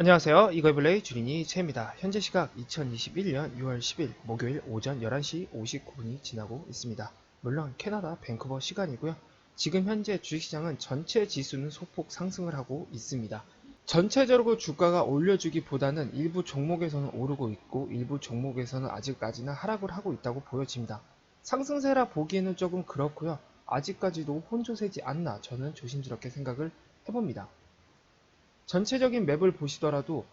안녕하세요. 이거이블레이 주린이 채입니다. 현재 시각 2021년 6월 10일 목요일 오전 11시 59분이 지나고 있습니다. 물론 캐나다 밴쿠버 시간이고요. 지금 현재 주식시장은 전체 지수는 소폭 상승을 하고 있습니다. 전체적으로 주가가 올려주기보다는 일부 종목에서는 오르고 있고 일부 종목에서는 아직까지는 하락을 하고 있다고 보여집니다. 상승세라 보기에는 조금 그렇고요. 아직까지도 혼조세지 않나 저는 조심스럽게 생각을 해봅니다. 전체적인 맵을 보시더라도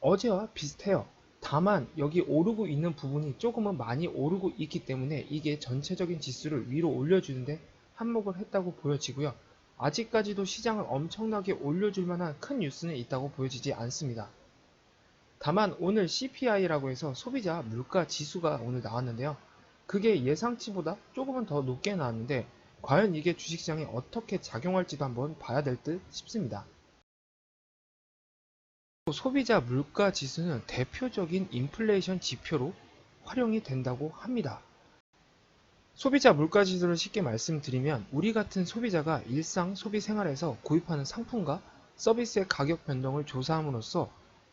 어제와 비슷해요. 다만 여기 오르고 있는 부분이 조금은 많이 오르고 있기 때문에 이게 전체적인 지수를 위로 올려주는데 한몫을 했다고 보여지고요. 아직까지도 시장을 엄청나게 올려줄 만한 큰 뉴스는 있다고 보여지지 않습니다. 다만 오늘 CPI라고 해서 소비자 물가 지수가 오늘 나왔는데요. 그게 예상치보다 조금은 더 높게 나왔는데 과연 이게 주식시장에 어떻게 작용할지도 한번 봐야 될 듯 싶습니다. 소비자 물가 지수는 대표적인 인플레이션 지표로 활용이 된다고 합니다. 소비자 물가 지수를 쉽게 말씀드리면 우리 같은 소비자가 일상 소비 생활에서 구입하는 상품과 서비스의 가격 변동을 조사함으로써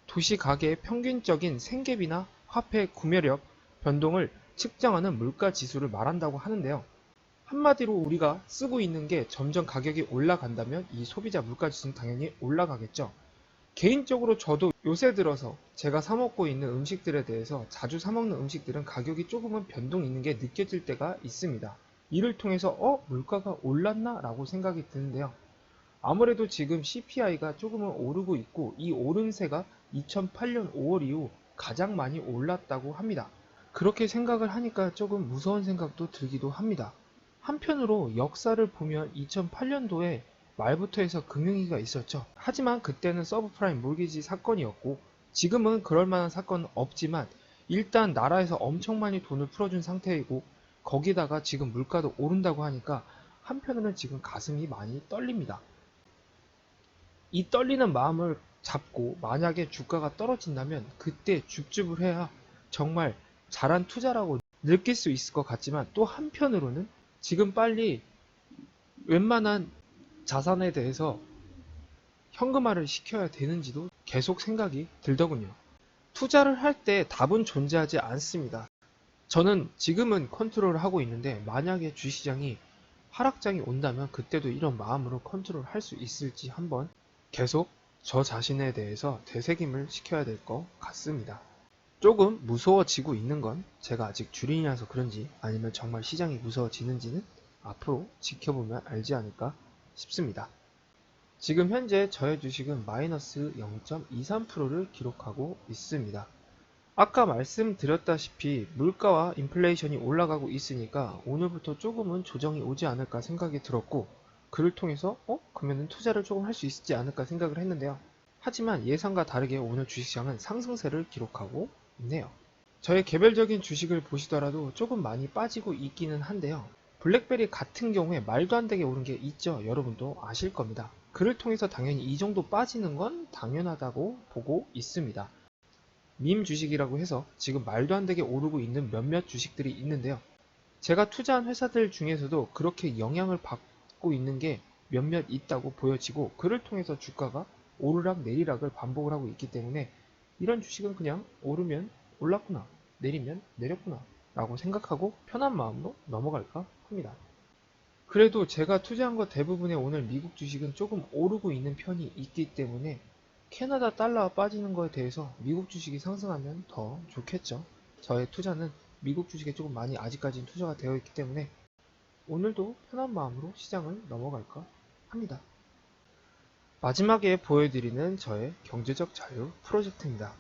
도시 가게의 평균적인 생계비나 화폐 구매력 변동을 측정하는 물가 지수를 말한다고 하는데요. 한마디로 우리가 쓰고 있는 게 점점 가격이 올라간다면 이 소비자 물가 지수는 당연히 올라가겠죠. 개인적으로 저도 요새 들어서 제가 사먹고 있는 음식들에 대해서 자주 사먹는 음식들은 가격이 조금은 변동이 있는 게 느껴질 때가 있습니다. 이를 통해서 어? 물가가 올랐나? 라고 생각이 드는데요. 아무래도 지금 CPI가 조금은 오르고 있고 이 오름세가 2008년 5월 이후 가장 많이 올랐다고 합니다. 그렇게 생각을 하니까 조금 무서운 생각도 들기도 합니다. 한편으로 역사를 보면 2008년도에 말부터 해서 금융위기가 있었죠. 하지만 그때는 서브프라임 몰기지 사건이었고 지금은 그럴 만한 사건은 없지만 일단 나라에서 엄청 많이 돈을 풀어준 상태이고 거기다가 지금 물가도 오른다고 하니까 한편으로는 지금 가슴이 많이 떨립니다. 이 떨리는 마음을 잡고 만약에 주가가 떨어진다면 그때 줍줍을 해야 정말 잘한 투자라고 느낄 수 있을 것 같지만 또 한편으로는 지금 빨리 웬만한 자산에 대해서 현금화를 시켜야 되는지도 계속 생각이 들더군요. 투자를 할 때 답은 존재하지 않습니다. 저는 지금은 컨트롤을 하고 있는데 만약에 주시장이 하락장이 온다면 그때도 이런 마음으로 컨트롤 할 수 있을지 한번 계속 저 자신에 대해서 되새김을 시켜야 될 것 같습니다. 조금 무서워지고 있는 건 제가 아직 주린이라서 그런지 아니면 정말 시장이 무서워지는지는 앞으로 지켜보면 알지 않을까 싶습니다. 지금 현재 저의 주식은 마이너스 0.23%를 기록하고 있습니다. 아까 말씀드렸다시피 물가와 인플레이션이 올라가고 있으니까 오늘부터 조금은 조정이 오지 않을까 생각이 들었고 그를 통해서 어? 그러면 투자를 조금 할 수 있지 않을까 생각을 했는데요. 하지만 예상과 다르게 오늘 주식시장은 상승세를 기록하고 있네요. 저의 개별적인 주식을 보시더라도 조금 많이 빠지고 있기는 한데요. 블랙베리 같은 경우에 말도 안 되게 오른 게 있죠. 여러분도 아실 겁니다. 그를 통해서 당연히 이 정도 빠지는 건 당연하다고 보고 있습니다. 밈 주식이라고 해서 지금 말도 안 되게 오르고 있는 몇몇 주식들이 있는데요. 제가 투자한 회사들 중에서도 그렇게 영향을 받고 있는 게 몇몇 있다고 보여지고 그를 통해서 주가가 오르락 내리락을 반복을 하고 있기 때문에 이런 주식은 그냥 오르면 올랐구나 내리면 내렸구나 라고 생각하고 편한 마음으로 넘어갈까 합니다. 그래도 제가 투자한 것 대부분의 오늘 미국 주식은 조금 오르고 있는 편이 있기 때문에 캐나다 달러가 빠지는 거에 대해서 미국 주식이 상승하면 더 좋겠죠. 저의 투자는 미국 주식에 조금 많이 아직까지는 투자가 되어 있기 때문에 오늘도 편한 마음으로 시장을 넘어갈까 합니다. 마지막에 보여드리는 저의 경제적 자유 프로젝트입니다.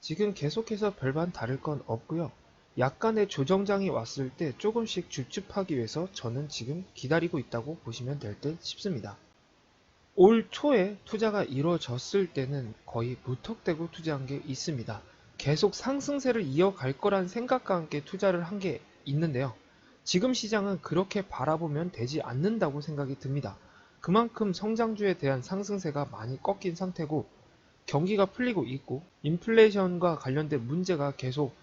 지금 계속해서 별반 다를 건 없고요. 약간의 조정장이 왔을 때 조금씩 줍줍하기 위해서 저는 지금 기다리고 있다고 보시면 될 듯 싶습니다. 올 초에 투자가 이루어졌을 때는 거의 무턱대고 투자한 게 있습니다. 계속 상승세를 이어갈 거란 생각과 함께 투자를 한 게 있는데요. 지금 시장은 그렇게 바라보면 되지 않는다고 생각이 듭니다. 그만큼 성장주에 대한 상승세가 많이 꺾인 상태고 경기가 풀리고 있고 인플레이션과 관련된 문제가 계속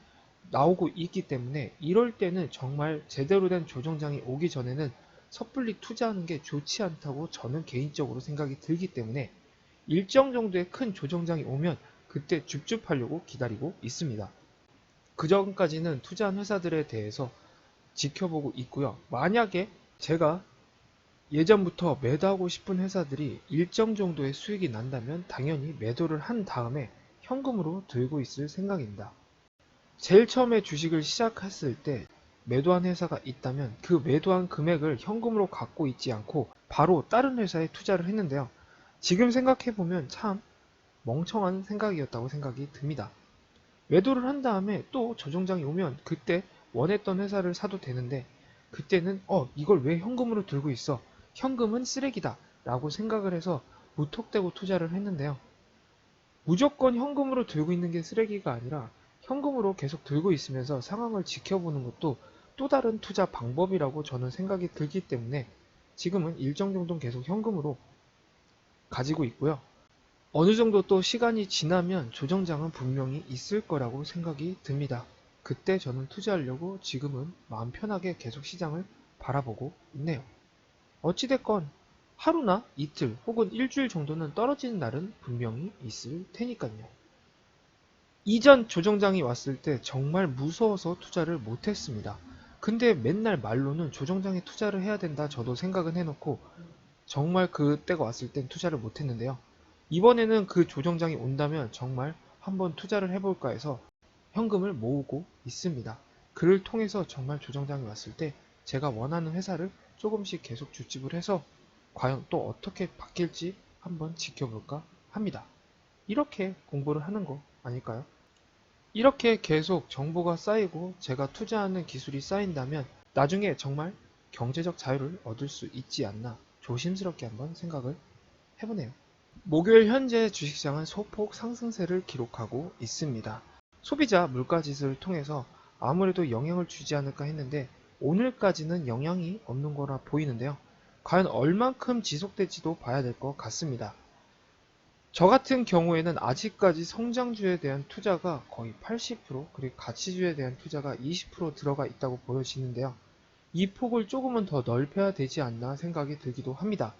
나오고 있기 때문에 이럴 때는 정말 제대로 된 조정장이 오기 전에는 섣불리 투자하는 게 좋지 않다고 저는 개인적으로 생각이 들기 때문에 일정 정도의 큰 조정장이 오면 그때 줍줍하려고 기다리고 있습니다. 그 전까지는 투자한 회사들에 대해서 지켜보고 있고요. 만약에 제가 예전부터 매도하고 싶은 회사들이 일정 정도의 수익이 난다면 당연히 매도를 한 다음에 현금으로 들고 있을 생각입니다. 제일 처음에 주식을 시작했을 때 매도한 회사가 있다면 그 매도한 금액을 현금으로 갖고 있지 않고 바로 다른 회사에 투자를 했는데요. 지금 생각해보면 참 멍청한 생각이었다고 생각이 듭니다. 매도를 한 다음에 또 조정장이 오면 그때 원했던 회사를 사도 되는데 그때는 어 이걸 왜 현금으로 들고 있어 현금은 쓰레기다 라고 생각을 해서 무턱대고 투자를 했는데요. 무조건 현금으로 들고 있는 게 쓰레기가 아니라 현금으로 계속 들고 있으면서 상황을 지켜보는 것도 또 다른 투자 방법이라고 저는 생각이 들기 때문에 지금은 일정 정도는 계속 현금으로 가지고 있고요. 어느 정도 또 시간이 지나면 조정장은 분명히 있을 거라고 생각이 듭니다. 그때 저는 투자하려고 지금은 마음 편하게 계속 시장을 바라보고 있네요. 어찌됐건 하루나 이틀 혹은 일주일 정도는 떨어지는 날은 분명히 있을 테니까요. 이전 조정장이 왔을 때 정말 무서워서 투자를 못했습니다. 근데 맨날 말로는 조정장에 투자를 해야 된다 저도 생각은 해놓고 정말 그때가 왔을 땐 투자를 못했는데요. 이번에는 그 조정장이 온다면 정말 한번 투자를 해볼까 해서 현금을 모으고 있습니다. 그를 통해서 정말 조정장이 왔을 때 제가 원하는 회사를 조금씩 계속 주집을 해서 과연 또 어떻게 바뀔지 한번 지켜볼까 합니다. 이렇게 공부를 하는 거 아닐까요? 이렇게 계속 정보가 쌓이고 제가 투자하는 기술이 쌓인다면 나중에 정말 경제적 자유를 얻을 수 있지 않나 조심스럽게 한번 생각을 해보네요. 목요일 현재 주식시장은 소폭 상승세를 기록하고 있습니다. 소비자 물가지수를 통해서 아무래도 영향을 주지 않을까 했는데 오늘까지는 영향이 없는 거라 보이는데요. 과연 얼만큼 지속될지도 봐야 될 것 같습니다. 저 같은 경우에는 아직까지 성장주에 대한 투자가 거의 80% 그리고 가치주에 대한 투자가 20% 들어가 있다고 보여지는데요. 이 폭을 조금은 더 넓혀야 되지 않나 생각이 들기도 합니다.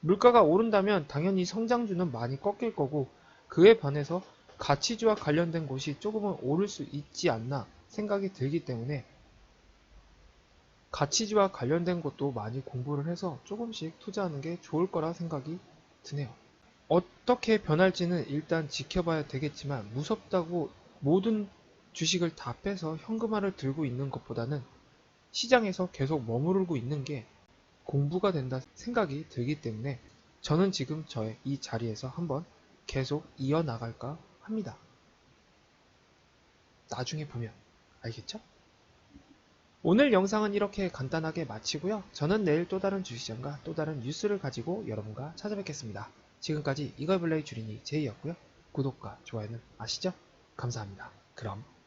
물가가 오른다면 당연히 성장주는 많이 꺾일 거고 그에 반해서 가치주와 관련된 곳이 조금은 오를 수 있지 않나 생각이 들기 때문에 가치주와 관련된 것도 많이 공부를 해서 조금씩 투자하는 게 좋을 거라 생각이 드네요. 어떻게 변할지는 일단 지켜봐야 되겠지만 무섭다고 모든 주식을 다 빼서 현금화를 들고 있는 것보다는 시장에서 계속 머무르고 있는 게 공부가 된다 생각이 들기 때문에 저는 지금 저의 이 자리에서 한번 계속 이어나갈까 합니다. 나중에 보면 알겠죠? 오늘 영상은 이렇게 간단하게 마치고요. 저는 내일 또 다른 주시장과 또 다른 뉴스를 가지고 여러분과 찾아뵙겠습니다. 지금까지 이걸 블레이 주린이 제이였고요. 구독과 좋아요는 아시죠? 감사합니다. 그럼!